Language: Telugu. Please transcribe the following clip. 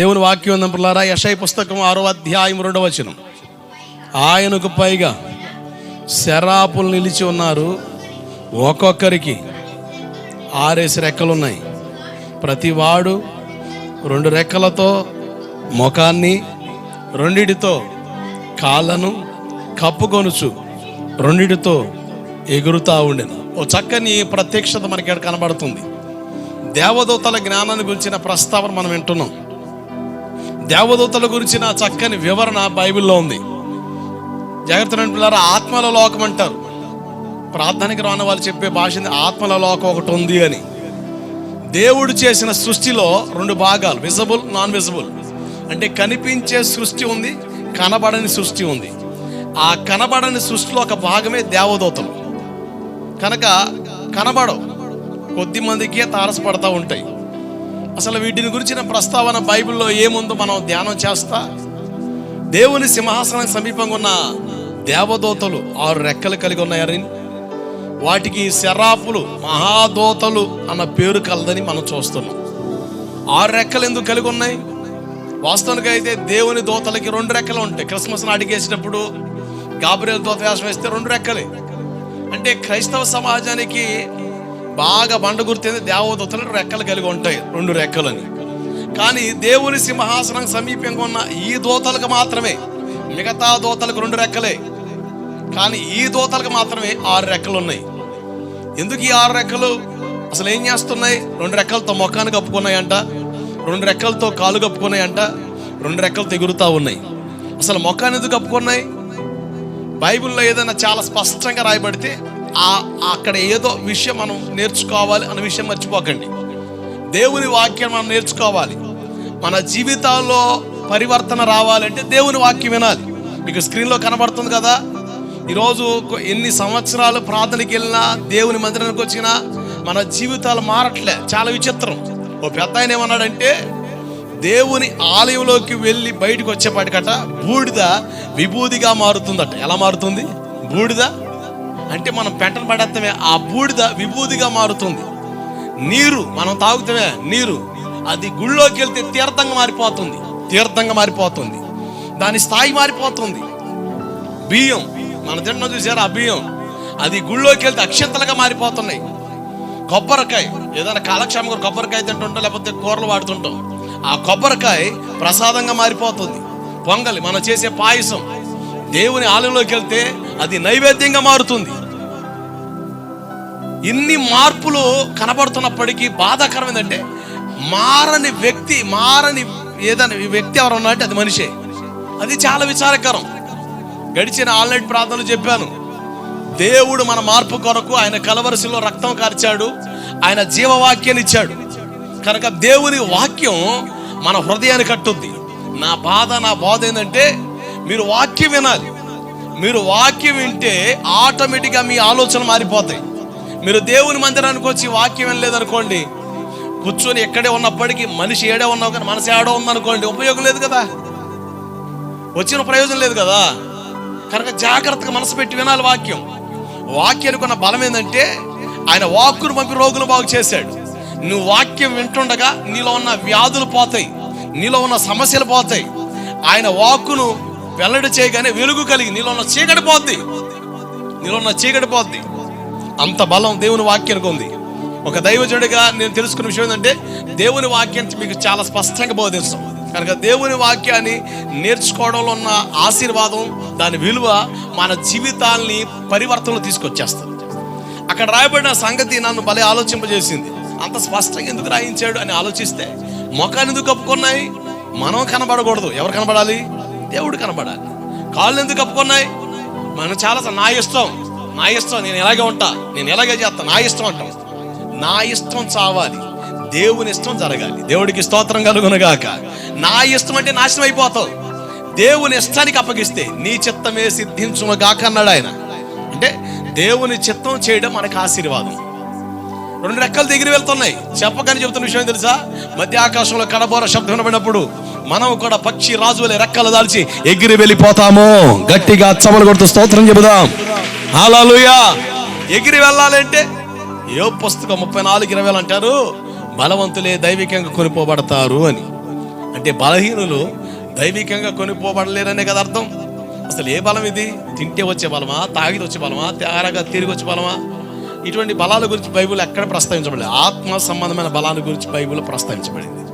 దేవుని వాక్యం ఉందని పిల్లారా పుస్తకం ఆరో అధ్యాయం రెండవ వచనం. ఆయనకు పైగా శరాపులు నిలిచి ఉన్నారు. ఒక్కొక్కరికి ఆరేసి రెక్కలు ఉన్నాయి ప్రతివాడు రెండు రెక్కలతో ముఖాన్ని రెండిటితో కాళ్ళను కప్పుకొనుచు రెండిటితో ఎగురుతూ ఉండెను. ఓ చక్కని ప్రత్యక్షత మనకి ఇక్కడ కనబడుతుంది. దేవదూతల జ్ఞానాన్ని గురించిన ప్రస్తావన మనం వింటున్నాం. దేవదూతల గురించిన చక్కని వివరణ బైబిల్లో ఉంది. జాగ్రత్త పిల్లల ఆత్మల లోకం అంటారు. ప్రార్థనకి రాని వాళ్ళు చెప్పే భాష ఆత్మల లోకం ఒకటి ఉంది అని. దేవుడు చేసిన సృష్టిలో రెండు భాగాలు విజబుల్ నాన్ విజబుల్ అంటే కనిపించే సృష్టి ఉంది కనబడని సృష్టి ఉంది. ఆ కనబడని సృష్టిలో ఒక భాగమే దేవదూతలు. కనుక కనబడవు. కొద్ది మందికే తారసపడతా ఉంటాయి. అసలు వీటిని గురించిన ప్రస్తావన బైబిల్లో ఏముందో మనం ధ్యానం చేస్తా? దేవుని సింహాసనం సమీపంగా ఉన్న దేవదూతలు ఆరు రెక్కలు కలిగి ఉన్నాయని వాటికి శరాఫులు మహాదోతలు అన్న పేరు కలదని మనం చూస్తున్నాం. ఆరు రెక్కలు ఎందుకు కలిగి ఉన్నాయి? వాస్తవానికి అయితే దేవుని దోతలకి రెండు రెక్కలు ఉంటాయి. క్రిస్మస్ అడిగేసేటప్పుడు వేసేటప్పుడు గాబ్రియల్ దోత వేషం వేస్తే రెండు రెక్కలే. అంటే క్రైస్తవ సమాజానికి బాగా బండ గుర్తింది. దేవదూతలు రెక్కలు కలిగి ఉంటాయి. రెండు రెక్కలని. కానీ దేవుని సింహాసనం సమీపంగా ఉన్న ఈ దోతలకు మాత్రమే మిగతా దోతలకు రెండు రెక్కలే. కానీ ఈ దోతలకు మాత్రమే ఆరు రెక్కలు ఉన్నాయి ఎందుకు ఈ ఆరు రెక్కలు? అసలు ఏం చేస్తున్నాయి? రెండు రెక్కలతో మొఖాన్ని కప్పుకున్నాయంట. రెండు రెక్కలతో కాలు కప్పుకున్నాయంట. రెండు రెక్కలతో ఎగురుతూ ఉన్నాయి. అసలు మొక్కాన్ని ఎందుకు కప్పుకున్నాయి? బైబిల్లో ఏదైనా చాలా స్పష్టంగా రాయబడితే అక్కడ ఏదో విషయం మనం నేర్చుకోవాలి అనే విషయం మర్చిపోకండి. దేవుని వాక్యం మనం నేర్చుకోవాలి. మన జీవితాల్లో పరివర్తన రావాలంటే దేవుని వాక్యం వినాలి. మీకు స్క్రీన్లో కనబడుతుంది కదా? ఈరోజు ఎన్ని సంవత్సరాలు ప్రార్థనకి వెళ్ళినా దేవుని మందిరానికి వచ్చినా మన జీవితాలు మారట్లే. చాలా విచిత్రం. ఓ పెద్ద ఆయన ఏమన్నాడంటే దేవుని ఆలయంలోకి వెళ్ళి బయటకు వచ్చేపాటికట బూడిద విభూదిగా మారుతుందట. ఎలా మారుతుంది? బూడిద? అంటే మనం పెట్టను పడేస్తామే ఆ బూడిద విభూదిగా మారుతుంది. నీరు మనం తాగుతామే నీరు అది గుళ్ళోకి వెళ్తే తీర్థంగా మారిపోతుంది తీర్థంగా మారిపోతుంది. దాని స్థాయి మారిపోతుంది. బియ్యం మన తిన్న చూసారు ఆ బియ్యం? అది గుళ్ళోకి వెళ్తే అక్షంతలుగా మారిపోతున్నాయి. కొబ్బరికాయ ఏదైనా కాలక్షేమం కూడా కొబ్బరికాయ తింటుంటాం లేకపోతే కూరలు వాడుతుంటాం. ఆ కొబ్బరికాయ ప్రసాదంగా మారిపోతుంది. పొంగలి మనం చేసే పాయసం. దేవుని ఆలయంలోకి వెళ్తే అది నైవేద్యంగా మారుతుంది. ఇన్ని మార్పులు కనబడుతున్నప్పటికీ బాధాకరం ఏంటంటే మారని వ్యక్తి మారని ఏదైనా వ్యక్తి ఎవరు ఉన్నారంటే అది మనిషే. అది చాలా విచారకరం. గడిచిన ఆన్లైన్ ప్రార్థనలు చెప్పాను. దేవుడు మన మార్పు కొరకు ఆయన కలవరసిలో రక్తం కార్చాడు. ఆయన జీవవాక్యాన్ని ఇచ్చాడు. కనుక దేవుని వాక్యం మన హృదయాన్ని కట్టుద్ది. నా బాధ నా బాధ ఏంటంటే మీరు వాక్యం వినాలి. మీరు వాక్యం వింటే ఆటోమేటిక్గా మీ ఆలోచన మారిపోతాయి. మీరు దేవుని మందిరానికి వచ్చి వాక్యం లేదనుకోండి కూర్చొని ఎక్కడే ఉన్నప్పటికీ మనిషి ఏడే ఉన్నావు కానీ మనసు ఏడో ఉందనుకోండి ఉపయోగం లేదు కదా? వచ్చిన ప్రయోజనం లేదు కదా? కనుక జాగ్రత్తగా మనసు పెట్టి వినాలి వాక్యం. వాక్యానికి ఉన్న బలం ఏంటంటే ఆయన వాక్కును పంపి రోగులు బాగు చేశాడు. నువ్వు వాక్యం వింటుండగా నీలో ఉన్న వ్యాధులు పోతాయి నీలో ఉన్న సమస్యలు పోతాయి. ఆయన వాక్కును వెల్లడి చేయగానే వెలుగు కలిగి నీలో ఉన్న చీకటి పోద్ది. నీలో ఉన్న చీకటి పోద్ది. అంత బలం దేవుని వాక్యానికి ఉంది. ఒక దైవజుడిగా నేను తెలుసుకున్న విషయం ఏంటంటే దేవుని వాక్యం మీకు చాలా స్పష్టంగా బోధిస్తాం కనుక దేవుని వాక్యాన్ని నేర్చుకోవడంలో ఉన్న ఆశీర్వాదం దాని విలువ మన జీవితాల్ని పరివర్తనలో తీసుకొచ్చేస్తుంది. అక్కడ రాయబడిన సంగతి నన్ను భలే ఆలోచింపజేసింది. అంత స్పష్టంగా ఎందుకు రాయించాడు అని ఆలోచిస్తే మొఖాన్ని ఎందుకు కప్పుకున్నాయి? మనం కనబడకూడదు. ఎవరు కనబడాలి? దేవుడు కనబడాలి. కాళ్ళు ఎందుకు కప్పుకున్నాయి? మనం చాలా నా ఇష్టం నా ఇష్టం నేను ఎలాగే ఉంటా నేను ఎలాగే చేస్తా నా ఇష్టం అంటాం. నా ఇష్టం చావాలి దేవుని ఇష్టం జరగాలి. దేవుడికి స్తోత్రం కలుగునగాక. నా ఇష్టం అంటే నాశనం అయిపోతావు దేవుని ఇష్టానికి అప్పగిస్తే నీ చిత్తమే సిద్ధించునుగాక అన్నాడు ఆయన. అంటే దేవుని చిత్తం చేయడం మనకు ఆశీర్వాదం. రెండు రెక్కలు దిగిరి వెళ్తున్నాయి. చెప్పకని చెబుతున్న విషయం తెలుసా? మధ్య ఆకాశంలో కడబోర శబ్దం వినబడినప్పుడు మనం కూడా పక్షి రాజు రెక్కలు దాల్చి ఎగిరి వెళ్ళిపోతాము. గట్టిగా చమలు కొడుతూ స్తోత్రం చెబుదాం. హాలూయా ఎగిరి వెళ్ళాలంటే ఏ పుస్తకం ముప్పై నాలుగు ఇరవై అంటారు? బలవంతులే దైవికంగా కొనిపోబడతారు అని. అంటే బలహీనులు దైవికంగా కొనిపోబడలేరనే కదా అర్థం. అసలు ఏ బలం ఇది? తింటే వచ్చే బలమా? తాగితే వచ్చే బలమా? తేరగా తిరిగి వచ్చే బలమా? ఇటువంటి బలాల గురించి బైబుల్ ఎక్కడ ప్రస్తావించబడలేదు. ఆత్మ సంబంధమైన బలాల గురించి బైబుల్ ప్రస్తావించబడింది.